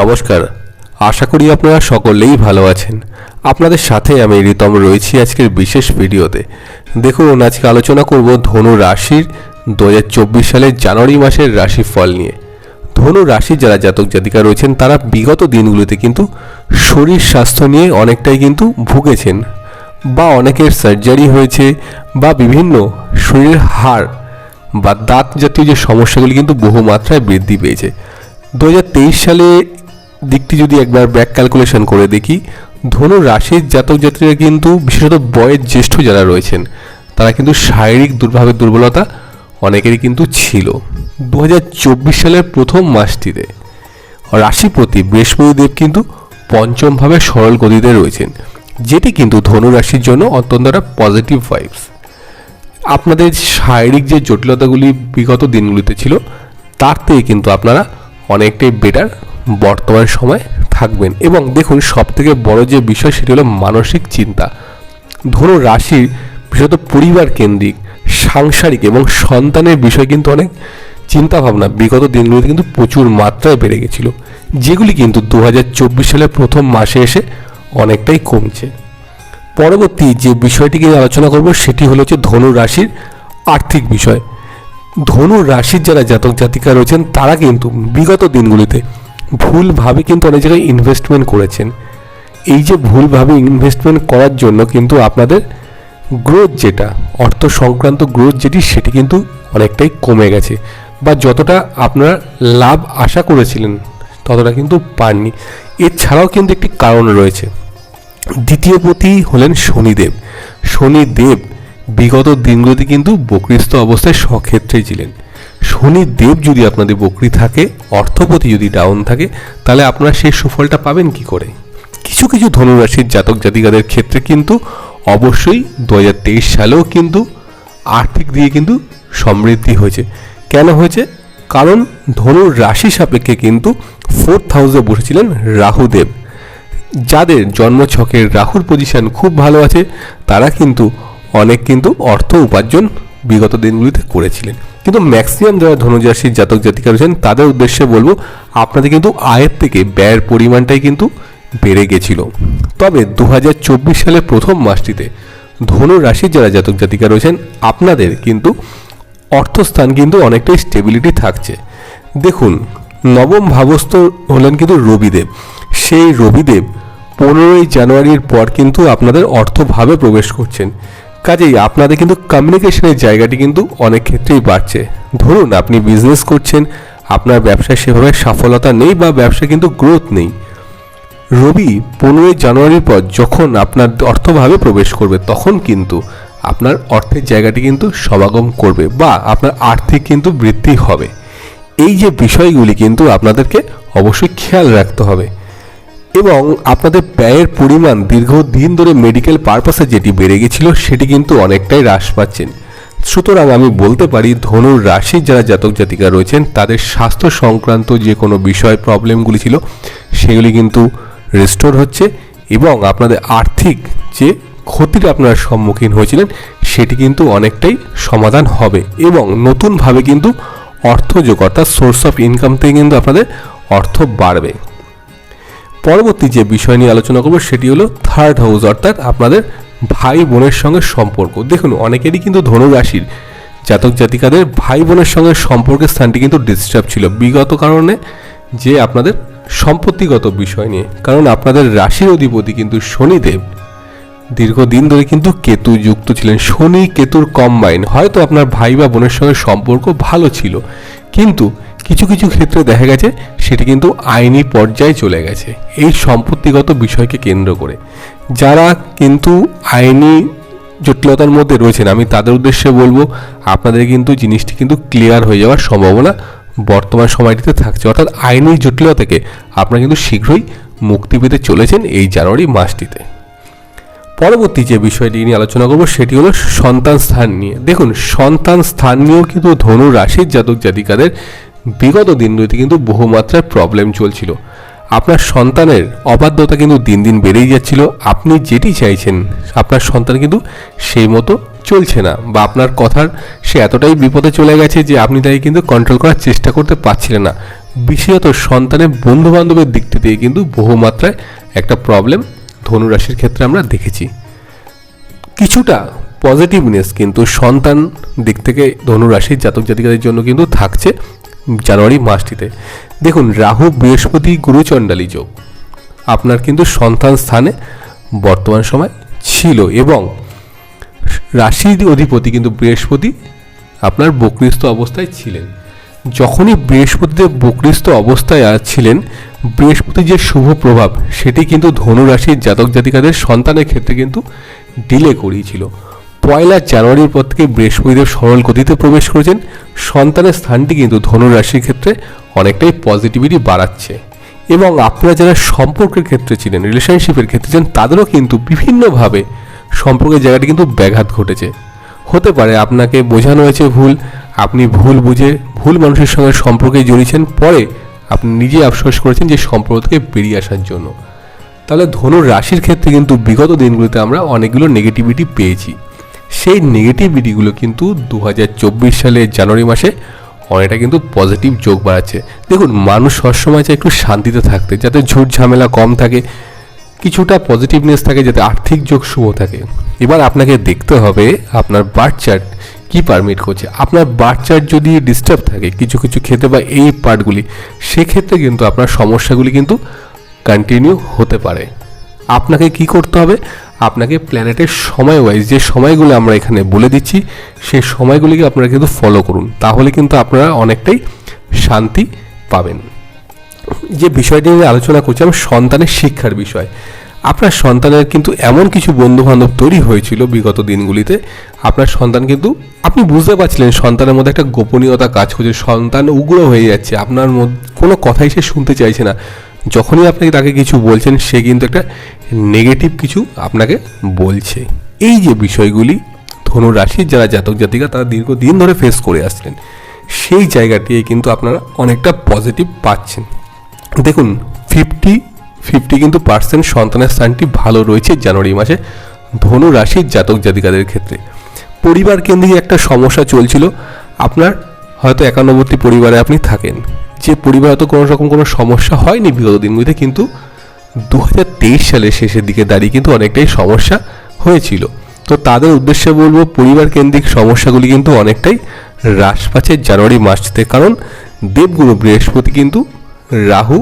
নমস্কার। আশা করি আপনারা সকলেই ভালো আছেন। আপনাদের সাথে আমি রিতম রয়েছি আজকের বিশেষ ভিডিওতে। দেখুন, আজকে আলোচনা করব ধনু রাশির দু হাজার চব্বিশ সালের জানুয়ারি মাসের রাশিফল নিয়ে। ধনু রাশির যারা জাতক জাতিকা রয়েছেন, তারা বিগত দিনগুলিতে কিন্তু শরীর স্বাস্থ্য নিয়ে অনেকটাই কিন্তু ভুগেছেন বা অনেকের সার্জারি হয়েছে বা বিভিন্ন শরীরের হাড় বা দাঁত জাতীয় যে সমস্যাগুলি কিন্তু বহু মাত্রায় বৃদ্ধি পেয়েছে। দু হাজার তেইশ সালে দিকটি যদি একবার ব্যাক ক্যালকুলেশন করে দেখি, ধনু রাশির জাতক জাতিরা কিন্তু বিশেষত বয়ের জ্যেষ্ঠ যারা রয়েছেন, তারা কিন্তু শারীরিক দুর্ভাবে দুর্বলতা অনেকেরই কিন্তু ছিল। দু হাজার চব্বিশ সালের প্রথম মাসটিতে রাশিপতি বৃহস্পতিদেব কিন্তু পঞ্চমভাবে সরল গতিতে রয়েছেন, যেটি কিন্তু ধনু রাশির জন্য অত্যন্ত একটা পজিটিভ ভাইবস আপনাদের শারীরিক যে জটিলতাগুলি বিগত দিনগুলিতে ছিল, তার থেকে কিন্তু আপনারা অনেকটাই বেটার বর্তমান সময় থাকবেন। এবং দেখুন সব থেকে বড় যে বিষয় সেটি হলো মানসিক চিন্তা। ধনু রাশির বিশেষত পরিবার কেন্দ্রিক, সাংসারিক এবং সন্তানের বিষয় কিন্তু অনেক চিন্তা ভাবনা বিগত দিনগুলিতে কিন্তু প্রচুর মাত্রায় বেড়ে গেছিল, যেগুলি কিন্তু দু হাজার চব্বিশ সালের প্রথম মাসে এসে অনেকটাই কমছে। পরবর্তী যে বিষয়টিকে আলোচনা করব, সেটি হলো যে ধনু রাশির আর্থিক বিষয়। ধনু রাশির যারা জাতক জাতিকা রয়েছেন, তারা কিন্তু বিগত দিনগুলিতে ভুলভাবে কিন্তু অনেক জায়গায় ইনভেস্টমেন্ট করেছেন। এই যে ভুলভাবে ইনভেস্টমেন্ট করার জন্য কিন্তু আপনাদের গ্রোথ যেটা, অর্থ সংক্রান্ত গ্রোথ যেটি, সেটি কিন্তু অনেকটাই কমে গেছে। বা যতটা আপনারা লাভ আশা করেছিলেন, ততটা কিন্তু পাননি। এছাড়াও কিন্তু একটি কারণ রয়েছে। দ্বিতীয় পতি হলেন শনিদেব। শনিদেব বিগত দিনগুলোতে কিন্তু বকরিস্থ অবস্থায় সক্ষেত্রেই ছিলেন। শনিদেব যদি আপনাদের বকরি থাকে, অর্থপতি যদি ডাউন থাকে, তাহলে আপনারা সেই সুফলটা পাবেন কি করে? কিছু কিছু ধনুরাশির জাতক জাতিকাদের ক্ষেত্রে কিন্তু অবশ্যই দু হাজার তেইশ সালেও কিন্তু আর্থিক দিয়ে কিন্তু সমৃদ্ধি হয়েছে। কেন হয়েছে? কারণ ধনুর রাশি সাপেক্ষে কিন্তু ফোর্থ হাউসে বসেছিলেন রাহুদেব যাদের জন্মছকের রাহুর পজিশন খুব ভালো আছে, তারা কিন্তু অনেক কিন্তু অর্থ উপার্জন বিগত দিনগুলিতে করেছিলেন। কিন্তু ম্যাক্সিমাম যারা ধনুরাশির জাতক জাতিকা রয়েছেন, তাদের উদ্দেশ্যে বলব, আপনাদের কিন্তু আয়ের থেকে ব্যয়ের পরিমাণটাই কিন্তু বেড়ে গেছিল। তবে দু সালের প্রথম মাসটিতে ধনু রাশির যারা জাতক জাতিকা রয়েছেন, আপনাদের কিন্তু অর্থস্থান কিন্তু অনেকটাই স্টেবিলিটি থাকছে। দেখুন, নবম ভাবস্থ হলেন কিন্তু রবিদেব। সেই রবিদেব পনেরোই জানুয়ারির পর কিন্তু আপনাদের অর্থভাবে প্রবেশ করছেন। কাজেই আপনাদের কিন্তু কমিউনিকেশনের জায়গাটি কিন্তু অনেক ক্ষেত্রেই বাড়ছে। ধরুন, আপনি বিজনেস করছেন, আপনার ব্যবসায় সেভাবে সফলতা নেই বা ব্যবসায় কিন্তু গ্রোথ নেই। রবি, পনেরোই জানুয়ারির পর যখন আপনার অর্থভাবে প্রবেশ করবে, তখন কিন্তু আপনার অর্থের জায়গাটি কিন্তু সমাগম করবে বা আপনার আর্থিক কিন্তু বৃদ্ধি হবে। এই যে বিষয়গুলি কিন্তু আপনাদেরকে অবশ্যই খেয়াল রাখতে হবে। এবং আপনাদের ব্যয়ের পরিমাণ দীর্ঘদিন ধরে মেডিকেল পারপাসে যেটি বেড়ে গেছিল, সেটি কিন্তু অনেকটাই হ্রাস পাচ্ছেন। সুতরাং আমি বলতে পারি, ধনুর রাশির যারা জাতক জাতিকা রয়েছেন, তাদের স্বাস্থ্য সংক্রান্ত যে কোনো বিষয় প্রবলেমগুলি ছিল, সেগুলি কিন্তু রেস্টোর হচ্ছে এবং আপনাদের আর্থিক যে ক্ষতির আপনারা সম্মুখীন হয়েছিলেন, সেটি কিন্তু অনেকটাই সমাধান হবে এবং নতুনভাবে কিন্তু অর্থ যোগ, অর্থাৎ সোর্স অফ ইনকাম থেকে কিন্তু আপনাদের অর্থ বাড়বে। পরবর্তী যে বিষয় নিয়ে আলোচনা করব, সেটি হলো থার্ড হাউস অর্থাৎ আপনাদের ভাই বোনের সঙ্গে সম্পর্ক। দেখুন, অনেকেরই কিন্তু ধনুরাশির জাতক জাতিকাদের ভাই বোনের সঙ্গে সম্পর্কের স্থানটি কিন্তু ডিস্টার্ব ছিল। বিগত কারণে যে আপনাদের সম্পত্তিগত বিষয় নিয়ে, কারণ আপনাদের রাশির অধিপতি কিন্তু শনিদেব। দীর্ঘদিন ধরে কিন্তু কেতু যুক্ত ছিলেন। শনি কেতুর কম্বাইন হয়তো আপনার ভাই বা বোনের সঙ্গে সম্পর্ক ভালো ছিল। কিন্তু কিছু কিছু ক্ষেত্রে দেখা গেছে সেটি কিন্তু আইনি পর্যায়ে চলে গেছে এই সম্পত্তিগত বিষয়কে কেন্দ্র করে। যারা কিন্তু আইনি জটিলতার মধ্যে রয়েছেন, আমি তাদের উদ্দেশ্যে বলব, আপনাদের কিন্তু জিনিসটি কিন্তু ক্লিয়ার হয়ে যাওয়ার সম্ভাবনা বর্তমান সময়টিতে থাকছে। অর্থাৎ আইনি জটিলতা থেকে আপনারা কিন্তু শীঘ্রই মুক্তি পেতে চলেছেন এই জানুয়ারি মাসটিতে। পরবর্তী যে বিষয়টি নিয়ে আলোচনা করব, সেটি হলো সন্তান স্থান নিয়ে। দেখুন, সন্তান স্থান নিয়েও কিন্তু ধনু রাশির জাতক জাতিকাদের বিগত দিনগুলিতে কিন্তু বহুমাত্রায় প্রবলেম চলছিল। আপনার সন্তানের অবাধ্যতা কিন্তু দিন দিন বেড়েই যাচ্ছিল। আপনি যেটি চাইছেন, আপনার সন্তান কিন্তু সেই মতো চলছে না বা আপনার কথার সে এতটাই বিপদে চলে গেছে যে আপনি তাই কিন্তু কন্ট্রোল করার চেষ্টা করতে পারছিলেন না। বিশেষত সন্তানের বন্ধু বান্ধবের দিক থেকে কিন্তু বহুমাত্রায় একটা প্রবলেম ধনুরাশির ক্ষেত্রে আমরা দেখেছি। কিছুটা পজিটিভনেস কিন্তু সন্তান দিক থেকে ধনুরাশির জাতক জাতিকাদের জন্য কিন্তু থাকছে। জানুয়ারি মাসটিতে। দেখুন, রাহু, বৃহস্পতি গুরুচণ্ডালী যোগ। আপনার কিন্তু সন্তান স্থানে বর্তমান সময় ছিল এবং রাশির অধিপতি কিন্তু বৃহস্পতি আপনার বকরিস্থ অবস্থায় ছিলেন। যখনই বৃহস্পতিদেব বকরিস্থ অবস্থায় ছিলেন বৃহস্পতির যে শুভ প্রভাব, সেটি কিন্তু ধনুরাশির জাতক জাতিকাদের সন্তানের ক্ষেত্রে কিন্তু ডিলে করিয়েছিল পয়লা জানুয়ারির পর থেকে বৃহস্পতিদেব সরল গতিতে প্রবেশ করেছেন। সন্তানের স্থানটি কিন্তু ধনুরাশির ক্ষেত্রে অনেকটাই পজিটিভিটি বাড়াচ্ছে। এবং আপনারা যারা সম্পর্কের ক্ষেত্রে ছিলেন রিলেশনশিপের ক্ষেত্রে ছিলেন, তাদেরও কিন্তু বিভিন্নভাবে সম্পর্কের জায়গাটি কিন্তু ব্যাঘাত ঘটেছে। হতে পারে আপনাকে বোঝানো হয়েছে ভুল, আপনি ভুল বুঝে ভুল মানুষের সঙ্গে সম্পর্কে জড়িয়েছেন, পরে আপনি নিজে আফসোস করেছেন যে সম্পর্ক থেকে বেরিয়ে আসার জন্য। তাহলে ধনুর রাশির ক্ষেত্রে কিন্তু বিগত দিনগুলোতে আমরা অনেকগুলো নেগেটিভিটি পেয়েছি। সেই নেগেটিভিটিগুলো কিন্তু দু সালে জানুয়ারি মাসে অনেকটা কিন্তু পজিটিভ যোগ বাড়াচ্ছে। দেখুন, মানুষ সবসময় চায় একটু শান্তিতে থাকতে, যাতে ঝুট ঝামেলা কম থাকে, কিছুটা পজিটিভনেস থাকে, যাতে আর্থিক যোগ শুভ থাকে। এবার আপনাকে দেখতে হবে আপনার বার্থ চার্ট কী পারমিট করছে। আপনার বার্থ চার্ট যদি ডিস্টার্ব থাকে, কিছু কিছু ক্ষেত্রে বা এই পার্টগুলি সেক্ষেত্রে কিন্তু আপনার সমস্যাগুলি কিন্তু কন্টিনিউ হতে পারে। আপনাকে কি করতে হবে? আপনাকে প্ল্যানেটের সময় ওয়াইজ যে সময়গুলো আমরা এখানে বলে দিচ্ছি, সেই সময়গুলিকে আপনারা কিন্তু ফলো করুন। তাহলে কিন্তু আপনারা অনেকটাই শান্তি পাবেন। যে বিষয়টি নিয়ে আলোচনা করছি করছিলাম সন্তানের শিক্ষার বিষয়। আপনার সন্তানের কিন্তু এমন কিছু বন্ধু বান্ধব তৈরি হয়েছিল বিগত দিনগুলিতে। আপনার সন্তান কিন্তু, আপনি বুঝতে পারছিলেন সন্তানের মধ্যে একটা গোপনীয়তা কাজ করছে। সন্তান উগ্র হয়ে যাচ্ছে। আপনার কোনো কথাই সে শুনতে চাইছে না। যখনই আপনি তাকে কিছু বলছেন, সে কিন্তু একটা নেগেটিভ কিছু আপনাকে বলছে। এই যে বিষয়গুলি, ধনু রাশির যারা জাতক জাতিকা, তারা দীর্ঘদিন ধরে ফেস করে আসছিলেন সেই জায়গাটি কিন্তু আপনারা অনেকটা পজিটিভ পাচ্ছেন। দেখুন ফিফটি ফিফটি কিন্তু পার্সেন্ট সন্তানের স্থানটি ভালো রয়েছে জানুয়ারি মাসে ধনু রাশির জাতক জাতিকাদের ক্ষেত্রে। পরিবার কেন্দ্রিক একটা সমস্যা চলছিল। আপনার হয়তো একান্নবর্তী পরিবারে আপনি থাকেন। যে পরিবার হয়তো কোনো রকম কোনো সমস্যা হয়নি বিগত দিনগুলিতে, কিন্তু দু হাজার তেইশ সালের শেষের দিকে দাঁড়িয়ে কিন্তু অনেকটাই সমস্যা হয়েছিল। তো তাদের উদ্দেশ্যে বলব পরিবার কেন্দ্রিক সমস্যাগুলি কিন্তু অনেকটাই হ্রাস পাচ্ছে জানুয়ারি মাসটিতে কারণ দেবগুরু বৃহস্পতি কিন্তু রাহু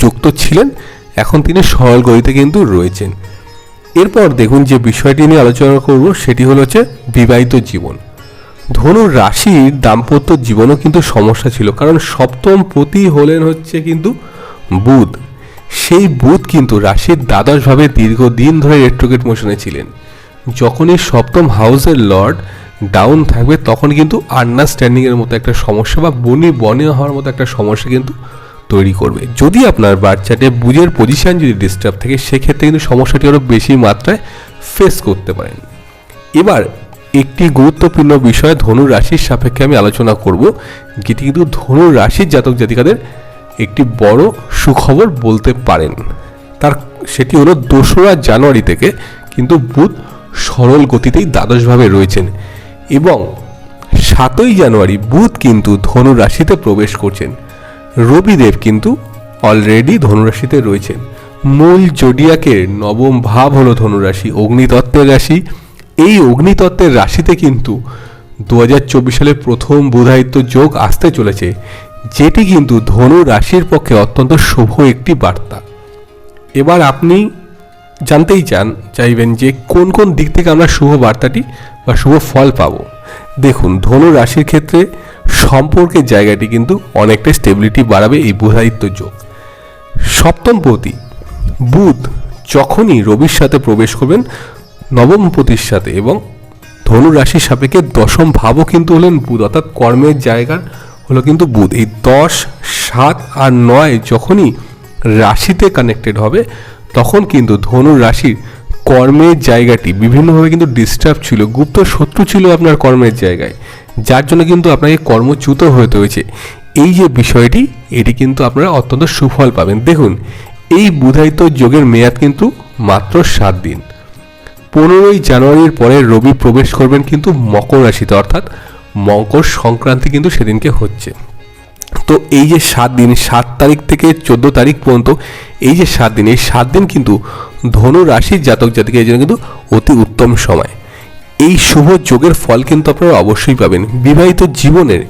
যুক্ত ছিলেন, এখন তিনি সরল গতিতে কিন্তু রয়েছেন। এরপর দেখুন যে বিষয়টি নিয়ে আলোচনা করব, সেটি হলো হচ্ছে বিবাহিত জীবন। ধনুর রাশির দাম্পত্য জীবনও কিন্তু সমস্যা ছিল। কারণ সপ্তম পতি হলেন হচ্ছে কিন্তু বুধ। সেই বুধ কিন্তু রাশির দ্বাদশভাবে দীর্ঘদিন ধরে রেট্রোগেট মোশনে ছিলেন। যখনই সপ্তম হাউসের লর্ড ডাউন থাকবে, তখন কিন্তু আন্ডারস্ট্যান্ডিংয়ের মতো একটা সমস্যা বা বনি, বনে হওয়ার মতো একটা সমস্যা কিন্তু তৈরি করবে। যদি আপনার বাচ্চাটে বুঝের পজিশান যদি ডিস্টার্ব থাকে, সেক্ষেত্রে কিন্তু সমস্যাটি আরও বেশি মাত্রায় ফেস করতে পারেন। এবার একটি গুরুত্বপূর্ণ বিষয় ধনু রাশির সাপেক্ষে আমি আলোচনা করব। যেটি কিন্তু ধনু রাশির জাতক জাতিকাদের একটি বড় সুখবর বলতে পারেন। তার সেটি হলো দোসরা জানুয়ারি থেকে কিন্তু বুধ সরল গতিতেই দ্বাদশভাবে রয়েছেন এবং সাতই জানুয়ারি বুধ কিন্তু ধনু রাশিতে প্রবেশ করছেন। রবিদেব কিন্তু অলরেডি ধনুরাশিতে রয়েছেন। মূল জোডিয়াকের নবম ভাব হলো ধনুরাশি অগ্নিতত্ত্বের রাশি এই অগ্নিতত্ত্বের রাশিতে কিন্তু দু সালের প্রথম বুধায়িত্ব যোগ আসতে চলেছে, যেটি কিন্তু ধনু রাশির পক্ষে অত্যন্ত শুভ একটি বার্তা। এবার আপনি জানতেই চান, চাইবেন যে কোন কোন দিক থেকে আমরা শুভ বার্তাটি বা শুভ ফল পাবো। দেখুন, ধনু রাশির ক্ষেত্রে সম্পর্কের জায়গাটি কিন্তু অনেকটা স্টেবিলিটি বাড়াবে এই বুধায়িত্ব যোগ। সপ্তমপতি বুধ যখনই রবির সাথে প্রবেশ করবেন নবমপতির সাথে এবং ধনু রাশির সাপেক্ষে দশম ভাবও কিন্তু হলেন বুধ, অর্থাৎ কর্মের জায়গা হলো কিন্তু বুধ। এই দশ, সাত আর নয় যখনই রাশিতে কানেক্টেড হবে, তখন কিন্তু ধনু রাশির কর্মের জায়গাটি বিভিন্নভাবে কিন্তু ডিস্টার্ব ছিল, গুপ্ত শত্রু ছিল আপনার কর্মের জায়গায়, যার জন্য কিন্তু আপনাকে কর্মচ্যুত হতে হয়েছে। এই যে বিষয়টি, এটি কিন্তু আপনারা অত্যন্ত সুফল পাবেন। দেখুন, এই বুধায়িত যোগের মেয়াদ কিন্তু মাত্র সাত দিন। পনেরোই জানুয়ারির পরে রবি প্রবেশ করবেন কিন্তু মকর রাশিতে, অর্থাৎ মকর সংক্রান্তি কিন্তু সেদিনকে হচ্ছে। তো এই যে সাত দিন, সাত তারিখ থেকে চোদ্দ তারিখ পর্যন্ত, এই যে সাত দিন, এই সাত দিন কিন্তু ধনু রাশির জাতক জাতিকে এই জন্য কিন্তু অতি উত্তম সময়। এই শুভ যোগের ফল কিন্তু আপনারা অবশ্যই পাবেন। বিবাহিত জীবনের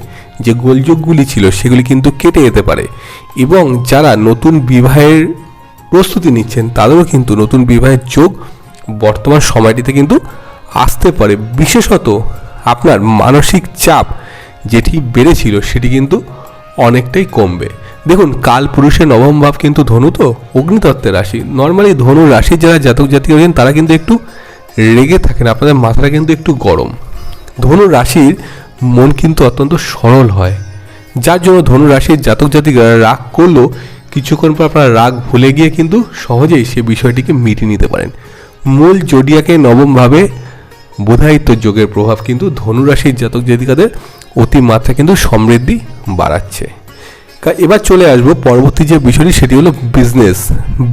যে গোলযোগগুলি ছিল, সেগুলি কিন্তু কেটে যেতে পারে এবং যারা নতুন বিবাহের প্রস্তুতি নিচ্ছেন, তাদেরও কিন্তু নতুন বিবাহের যোগ বর্তমান সময়টিতে কিন্তু আসতে পারে। বিশেষত আপনার মানসিক চাপ যেটি বেড়েছিল সেটি কিন্তু অনেকটাই কমবে। দেখুন, কাল পুরুষের নবম ভাব কিন্তু ধনু তো, অগ্নিতত্ত্বের রাশি। নর্মালি ধনু রাশির যারা জাতক জাতিক রয়েছেন তারা কিন্তু একটু রেগে থাকেন, আপনাদের মাথাটা কিন্তু একটু গরম। ধনু রাশির মন কিন্তু অত্যন্ত সরল হয়। যার জন্য ধনু রাশির জাতক জাতিকা রাগ করলেও কিছুক্ষণ পর আপনারা রাগ ভুলে গিয়ে কিন্তু সহজেই সে বিষয়টিকে মিটিয়ে নিতে পারেন। মূল জডিয়াকে নবমভাবে বোধায়িত্ব যোগের প্রভাব কিন্তু ধনুরাশির জাতক জাতিকাদের অতিমাত্রা কিন্তু সমৃদ্ধি বাড়াচ্ছে। এবার চলে আসব পরবর্তী যে বিষয়টি, সেটি হলো বিজনেস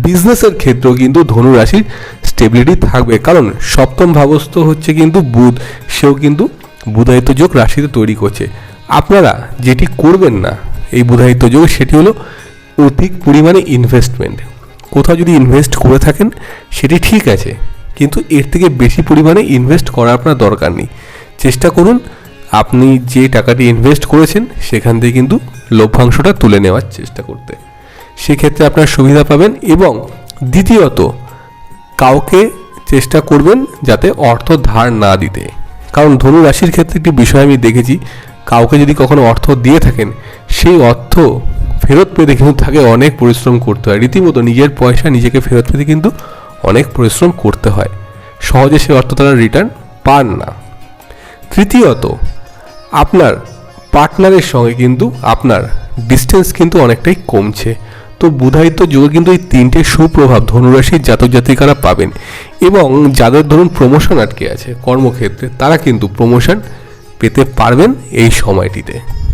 বিজনেসের ক্ষেত্রেও কিন্তু ধনু রাশির স্টেবিলিটি থাকবে, কারণ সপ্তম ভাবস্থ হচ্ছে কিন্তু বুধ, সেও কিন্তু বুধায়িত্ব যোগ রাশিতে তৈরি করছে। আপনারা যেটি করবেন না এই বুধায়িত্ব যোগ, সেটি হলো অধিক পরিমাণে ইনভেস্টমেন্ট কোথাও যদি ইনভেস্ট করে থাকেন, সেটি ঠিক আছে। কিন্তু এর থেকে বেশি পরিমাণে ইনভেস্ট করার আপনার দরকার নেই। চেষ্টা করুন, আপনি যে টাকাটি ইনভেস্ট করেছেন, সেখান থেকে কিন্তু লভ্যাংশটা তুলে নেওয়ার চেষ্টা করতে। সেক্ষেত্রে আপনার সুবিধা পাবেন এবং দ্বিতীয়ত, কাউকে চেষ্টা করবেন যাতে অর্থ ধার না দিতে। কারণ ধনু রাশির ক্ষেত্রে একটি বিষয় আমি দেখেছি, কাউকে যদি কখনো অর্থ দিয়ে থাকেন, সেই অর্থ ফেরত পেতে কিন্তু তাকে অনেক পরিশ্রম করতে হয়। রীতিমতো নিজের পয়সা নিজেকে ফেরত পেতে কিন্তু অনেক পরিশ্রম করতে হয়। সহজে সে অর্থ তারা রিটার্ন পান না। তৃতীয়ত, আপনার পার্টনারের সঙ্গে কিন্তু আপনার ডিস্টেন্স কিন্তু অনেকটাই কমছে। তো বুধায়িত্ব যুগে কিন্তু এই তিনটে সুপ্রভাব ধনুরাশির জাতক জাতিকারা পাবেন এবং যাদের ধরুন প্রমোশন আটকে আছে কর্মক্ষেত্রে, তারা কিন্তু প্রমোশন পেতে পারবেন এই সময়টিতে।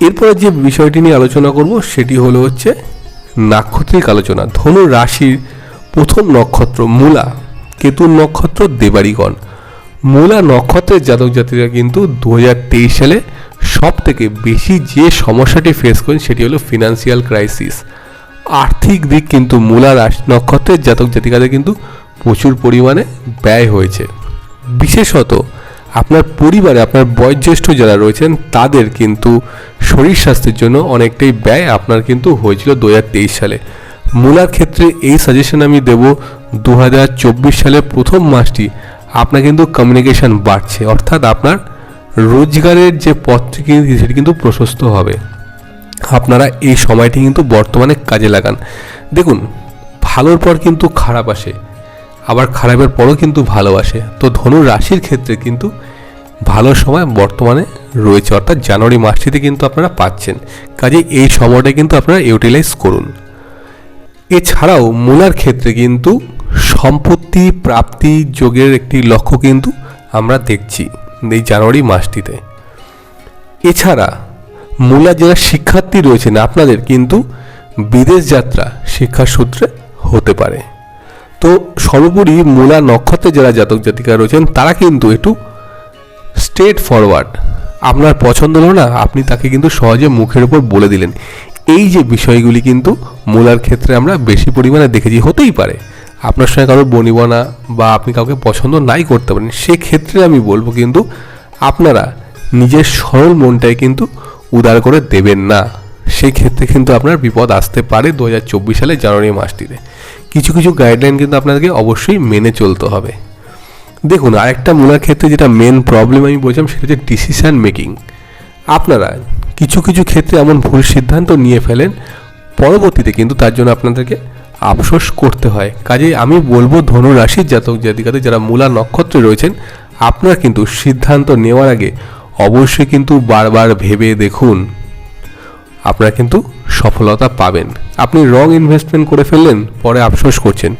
এরপরে যে বিষয়টি নিয়ে আলোচনা করব সেটি হলো হচ্ছে নাক্ষত্রিক আলোচনা। ধনু রাশির প্রথম নক্ষত্র মূলা কেতুর নক্ষত্র দেবারিগণ মূলা নক্ষত্রের জাতক জাতিরা কিন্তু দু হাজার তেইশ সালে সব থেকে বেশি যে সমস্যাটি ফেস করেন সেটি হলো ফিনান্সিয়াল ক্রাইসিস আর্থিক দিক কিন্তু মূলা রাশি নক্ষত্রের জাতক জাতিকাদের কিন্তু প্রচুর পরিমাণে ব্যয় হয়েছে। বিশেষত আপনার পরিবারে, আপনার বয়োজ্যেষ্ঠ যারা রয়েছেন, তাদের কিন্তু শরীর স্বাস্থ্যের জন্য অনেকটাই ব্যয় আপনার কিন্তু হয়েছিল দু হাজার তেইশ সালে। মূলার ক্ষেত্রে এই সাজেশন আমি দেব দু হাজার চব্বিশ সালের প্রথম মাসটি আপনার কিন্তু কমিউনিকেশন বাড়ছে, অর্থাৎ আপনার রোজগারের যে পথটি কিন্তু, সেটি কিন্তু প্রশস্ত হবে। আপনারা এই সময়টি কিন্তু বর্তমানে কাজে লাগান। দেখুন, ভালোর পর কিন্তু খারাপ আসে। আবার খারাপের পরও কিন্তু ভালো আসে তো ধনু রাশির ক্ষেত্রে কিন্তু ভালো সময় বর্তমানে রয়েছে, অর্থাৎ জানুয়ারি মাসটিতে কিন্তু আপনারা পাচ্ছেন। কাজে এই সময়টা কিন্তু আপনারা ইউটিলাইজ করুন। এছাড়াও মূলার ক্ষেত্রে কিন্তু সম্পত্তি প্রাপ্তি যোগের একটি লক্ষ্য কিন্তু আমরা দেখছি এই জানুয়ারি মাসটিতে। এছাড়া মূলা যারা শিক্ষার্থী রয়েছেন আপনাদের কিন্তু বিদেশ যাত্রা শিক্ষার সূত্রে হতে পারে। তো সর্বোপরি মূলা নক্ষত্রে যারা জাতক জাতিকা রয়েছেন, তারা কিন্তু একটু স্ট্রেট ফরওয়ার্ড আপনার পছন্দ হলো না, আপনি তাকে কিন্তু সহজে মুখের উপর বলে দিলেন। এই যে বিষয়গুলি কিন্তু মূলার ক্ষেত্রে আমরা বেশি পরিমাণে দেখেছি, হতেই পারে। আপনার সঙ্গে কারোর বনিবনা বা আপনি কাউকে পছন্দ নাই করতে পারেন, সেক্ষেত্রে আমি বলব কিন্তু আপনারা নিজের সরল মনটাই কিন্তু উদার করে দেবেন না। সেই ক্ষেত্রে কিন্তু আপনার বিপদ আসতে পারে দু হাজার চব্বিশ সালে জানুয়ারি মাসটিতে। কিছু কিছু গাইডলাইন কিন্তু আপনাদেরকে অবশ্যই মেনে চলতে হবে। দেখুন, আরেকটা মূলার ক্ষেত্রে যেটা মেন প্রবলেম আমি বলছিলাম সেটা হচ্ছে ডিসিশান মেকিং আপনারা কিছু কিছু ক্ষেত্রে এমন ভুল সিদ্ধান্ত নিয়ে ফেলেন, পরবর্তীতে কিন্তু তার জন্য আপনাদেরকে আফসোস করতে হয়। কাজেই আমি বলব ধনু রাশির জাতক জাতিকাদের যারা মূলা নক্ষত্রে রয়েছেন, আপনারা কিন্তু সিদ্ধান্ত নেওয়ার আগে অবশ্যই কিন্তু বারবার ভেবে দেখুন। আপনারা কিন্তু সফলতা পাবেন। আপনি রং ইনভেস্টমেন্ট করে ফেললেন, পরে আফসোস করছেন।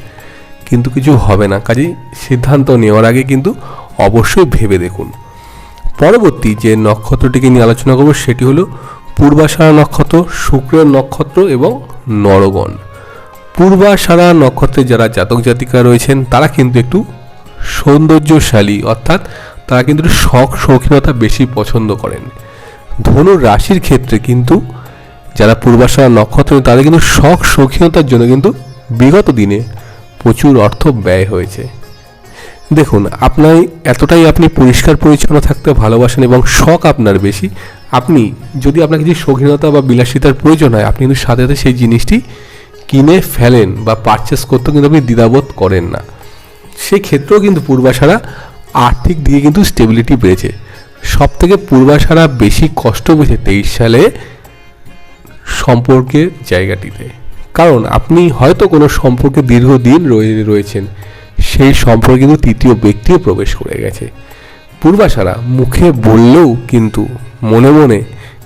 কিন্তু কিছু হবে না। কাজেই সিদ্ধান্ত নেওয়ার আগে কিন্তু অবশ্যই ভেবে দেখুন। পরবর্তী যে নক্ষত্রটিকে নিয়ে আলোচনা করব, সেটি হলো পূর্বাষাঢ়া নক্ষত্র, শুক্রের নক্ষত্র এবং নরগণ। পূর্বাষাঢ়া নক্ষত্রে যারা জাতক জাতিকা রয়েছেন, তারা কিন্তু একটু সৌন্দর্যশালী, অর্থাৎ তারা কিন্তু শখ, শৌখিনতা বেশি পছন্দ করেন। ধনুর রাশির ক্ষেত্রে কিন্তু যারা পূর্বাশা নক্ষত্র তাদের কিন্তু শখ শৌখিনতার জন্য কিন্তু বিগত দিনে প্রচুর অর্থ ব্যয় হয়েছে। দেখুন, আপনার এতটাই আপনি পরিষ্কার পরিচ্ছন্ন থাকতে ভালোবাসেন এবং শখ আপনার বেশি, আপনি যদি আপনার কিছু শৌখিনতা বা বিলাসিতার প্রয়োজন হয়, আপনি কিন্তু সাথে সাথে সেই জিনিসটি কিনে ফেলেন বা পারচেস করতে কিন্তু আপনি দ্বিধাবোধ করেন না। সেই ক্ষেত্রেও কিন্তু পূর্বাশারা আর্থিক দিকে কিন্তু স্টেবিলিটি পেয়েছে। সব থেকে পূর্বাশারা বেশি কষ্ট পেয়েছে তেইশ সালে সম্পর্কের জায়গাটিতে। কারণ আপনি হয়তো কোনো সম্পর্কে দীর্ঘদিন রয়ে, রয়েছেন, সেই সম্পর্কে কিন্তু তৃতীয় ব্যক্তিও প্রবেশ করে গেছে। পূর্বাশারা মুখে বললেও কিন্তু মনে মনে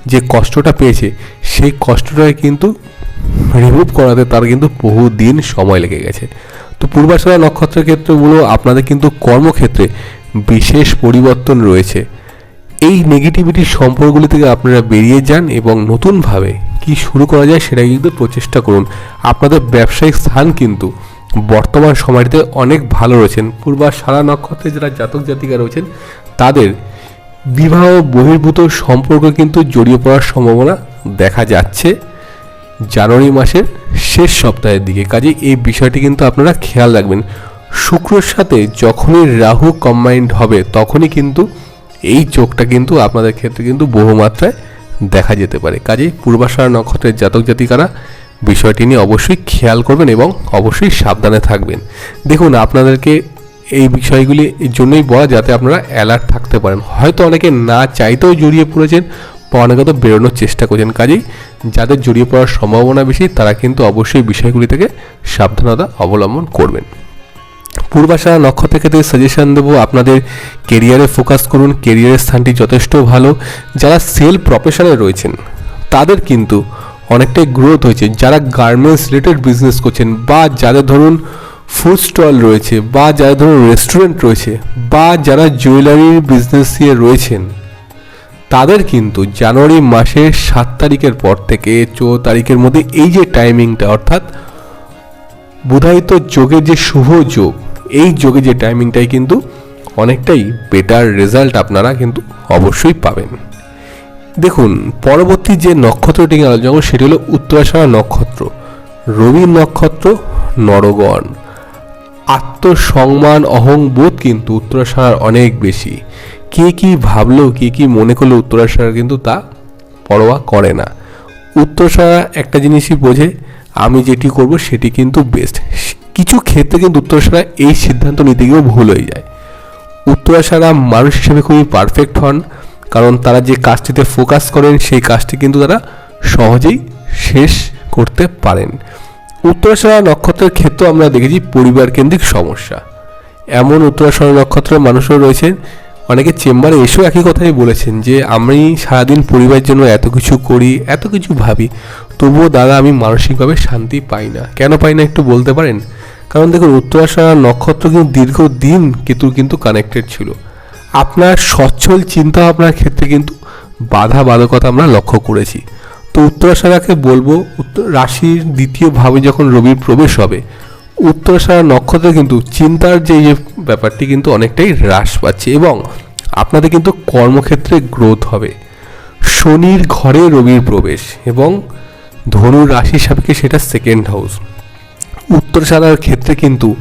যে কষ্টটা পেয়েছে, সেই কষ্টটাকে কিন্তু রিমুভ করাতে তার কিন্তু বহু দিন সময় লেগে গেছে। তো পূর্বাশারা নক্ষত্রের ক্ষেত্রগুলো, আপনাদের কিন্তু কর্মক্ষেত্রে বিশেষ পরিবর্তন রয়েছে। এই নেগেটিভিটি সম্পর্কগুলি থেকে আপনারা বেরিয়ে যান এবং নতুনভাবে কি শুরু করা যায় সেটা কিন্তু প্রচেষ্টা করুন। আপনাদের ব্যবসায়িক স্থান কিন্তু বর্তমান সময়টিতে অনেক ভালো রয়েছেন। পূর্বা সারা নক্ষত্রে যারা জাতক জাতিকা রয়েছেন, তাদের বিবাহ বহির্ভূত সম্পর্ক কিন্তু জড়িয়ে পড়ার সম্ভাবনা দেখা যাচ্ছে জানুয়ারি মাসের শেষ সপ্তাহের দিকে। কাজে এই বিষয়টি কিন্তু আপনারা খেয়াল রাখবেন। শুক্রর সাথে যখনই রাহু কম্বাইন্ড হবে, তখনই কিন্তু এই চোখটা কিন্তু আপনাদের ক্ষেত্রে কিন্তু বহুমাত্রায় দেখা যেতে পারে। কাজেই পূর্বাশারা নক্ষত্রের জাতক জাতিকারা বিষয়টি নিয়ে অবশ্যই খেয়াল করবেন এবং অবশ্যই সাবধানে থাকবেন। দেখুন, আপনাদেরকে এই বিষয়গুলি জন্যই বলা যাতে আপনারা অ্যালার্ট থাকতে পারেন। হয়তো অনেকে না চাইতেও জড়িয়ে পড়েছেন বা অনেকে তো বেরোনোর চেষ্টা করছেন। কাজেই যাদের জড়িয়ে পড়ার সম্ভাবনা বেশি, তারা কিন্তু অবশ্যই বিষয়গুলি থেকে সাবধানতা অবলম্বন করবেন। পূর্বাশা নক্ষত্রের ক্ষেত্রে সাজেশন দেবো, আপনাদের কেরিয়ারে ফোকাস করুন কেরিয়ারের স্থানটি যথেষ্ট ভালো। যারা সেল প্রফেশনে রয়েছেন, তাদের কিন্তু অনেকটাই গ্রোথ হয়েছে। যারা গার্মেন্টস রিলেটেড বিজনেস করছেন, বা যাদের ধরুন ফুড স্টল রয়েছে, বা যাদের ধরুন রেস্টুরেন্ট রয়েছে, বা যারা জুয়েলারির বিজনেস দিয়ে রয়েছেন, তাদের কিন্তু জানুয়ারি মাসের সাত তারিখের পর থেকে চৌ তারিখের মধ্যে এই যে টাইমিংটা অর্থাৎ বুধায়িত যোগের যে শুভ যোগ এই যোগে যে টাইমিংটাই কিন্তু অনেকটাই বেটার রেজাল্ট আপনারা কিন্তু অবশ্যই পাবেন। দেখুন, পরবর্তী যে নক্ষত্রটি আলোচনা করব, সেটি হলো উত্তরাষাঢ়া নক্ষত্র। রবি নক্ষত্র, নরগণ। আত্মসম্মান অহংবোধ কিন্তু উত্তরাষাঢ়ার অনেক বেশি। কে কি ভাবলো, কে কি মনে করল উত্তরাষাঢ়া কিন্তু তা পরোয়া করে না। উত্তরাষাঢ়া একটা জিনিসই বোঝে, আমি যেটি করব সেটি কিন্তু বেস্ট কিছু ক্ষেত্রে কিন্তু উত্তরাষাঢ়া এই সিদ্ধান্ত নিতে গিয়েও ভুল হয়ে যায়। উত্তরাষাঢ়া মানুষ হিসেবে খুবই পারফেক্ট হন, কারণ তারা যে কাজটিতে ফোকাস করেন, সেই কাজটি কিন্তু তারা সহজেই শেষ করতে পারেন। উত্তরাষাঢ়া নক্ষত্রের ক্ষেত্রেও আমরা দেখেছি পরিবার কেন্দ্রিক সমস্যা। এমন উত্তরাষাঢ়া নক্ষত্রের মানুষও রয়েছেন, অনেকে চেম্বারে এসেও একই কথাই বলেছেন যে, আমি সারাদিন পরিবারের জন্য এত কিছু করি, এত কিছু ভাবি, তবুও দাদা, আমি মানসিকভাবে শান্তি পাই না। কেন পাই না একটু বলতে পারেন? কারণ দেখুন উত্তরাষাঢ়া নক্ষত্র কিন্তু দীর্ঘদিন কেতু কিন্তু কানেক্টেড ছিল। আপনার সচ্ছল চিন্তা ভাবনার ক্ষেত্রে কিন্তু বাধা বাধকতা আমরা লক্ষ্য করেছি। তো উত্তরাষাঢ়াকে বলব? উত্তর, রাশির দ্বিতীয় ভাবে যখন রবির প্রবেশ হবে উত্তরাষাঢ়া নক্ষত্রে কিন্তু চিন্তার যে ব্যাপারটি কিন্তু অনেকটাই হ্রাস পাচ্ছে এবং আপনাদের কিন্তু কর্মক্ষেত্রে গ্রোথ হবে। শনির ঘরে রবির প্রবেশ এবং ধনুর রাশির সাপেক্ষে সেটা সেকেন্ড হাউস উত্তরাষাঢ়ার ক্ষেত্রে কিন্তু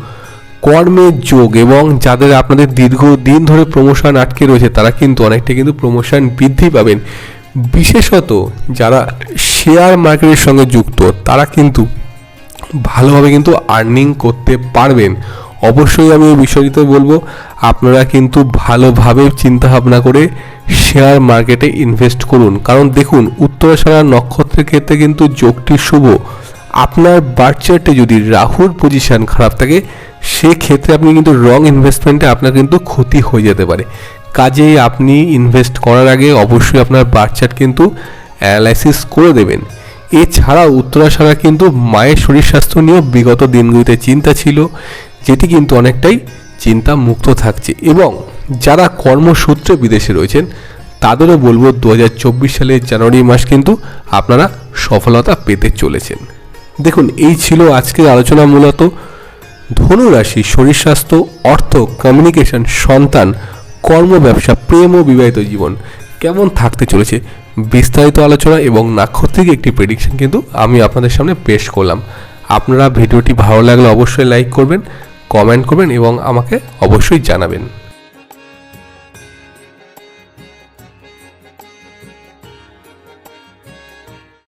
কর্মের যোগ এবং যাদের আপনাদের দীর্ঘদিন ধরে প্রমোশন আটকে রয়েছে, তারা কিন্তু অনেকটা কিন্তু প্রমোশন বৃদ্ধি পাবেন। বিশেষত যারা শেয়ার মার্কেটের সঙ্গে যুক্ত, তারা কিন্তু ভালোভাবে কিন্তু আর্নিং করতে পারবেন। অবশ্যই আমি এই বিষয়টিতে বলব, আপনারা কিন্তু ভালোভাবে চিন্তা ভাবনা করে শেয়ার মার্কেটে ইনভেস্ট করুন। কারণ দেখুন উত্তরাষাঢ়া নক্ষত্রের ক্ষেত্রে কিন্তু যোগটি শুভ। আপনার বার্চার্টে যদি রাহুর পজিশন খারাপ থাকে, সেক্ষেত্রে আপনি কিন্তু রং ইনভেস্টমেন্টে আপনার কিন্তু ক্ষতি হয়ে যেতে পারে। কাজেই আপনি ইনভেস্ট করার আগে অবশ্যই আপনার বার্চার্ট কিন্তু অ্যানালাইসিস করে দেবেন। এছাড়াও উত্তরাষাঢ়া কিন্তু মায়ের শরীর স্বাস্থ্য নিয়েও বিগত দিনগুলিতে চিন্তা ছিল, যেটি কিন্তু অনেকটাই চিন্তা মুক্ত থাকছে। এবং যারা কর্মসূত্রে বিদেশে রয়েছেন, তাদেরও বলব দু সালের জানুয়ারি মাস কিন্তু আপনারা সফলতা পেতে চলেছেন। দেখুন, এই ছিল আজকের আলোচনা মূলত। ধনুরাশি, শরীর স্বাস্থ্য, অর্থ কমিউনিকেশন সন্তান, কর্ম, ব্যবসা, প্রেম ও বিবাহিত জীবন কেমন থাকতে চলেছে বিস্তারিত আলোচনা এবং নাক্ষত্রিক একটি প্রেডিকশন কিন্তু আমি আপনাদের সামনে পেশ করলাম। আপনারা ভিডিওটি ভালো লাগলে অবশ্যই লাইক করবেন কমেন্ট করবেন এবং আমাকে অবশ্যই জানাবেন।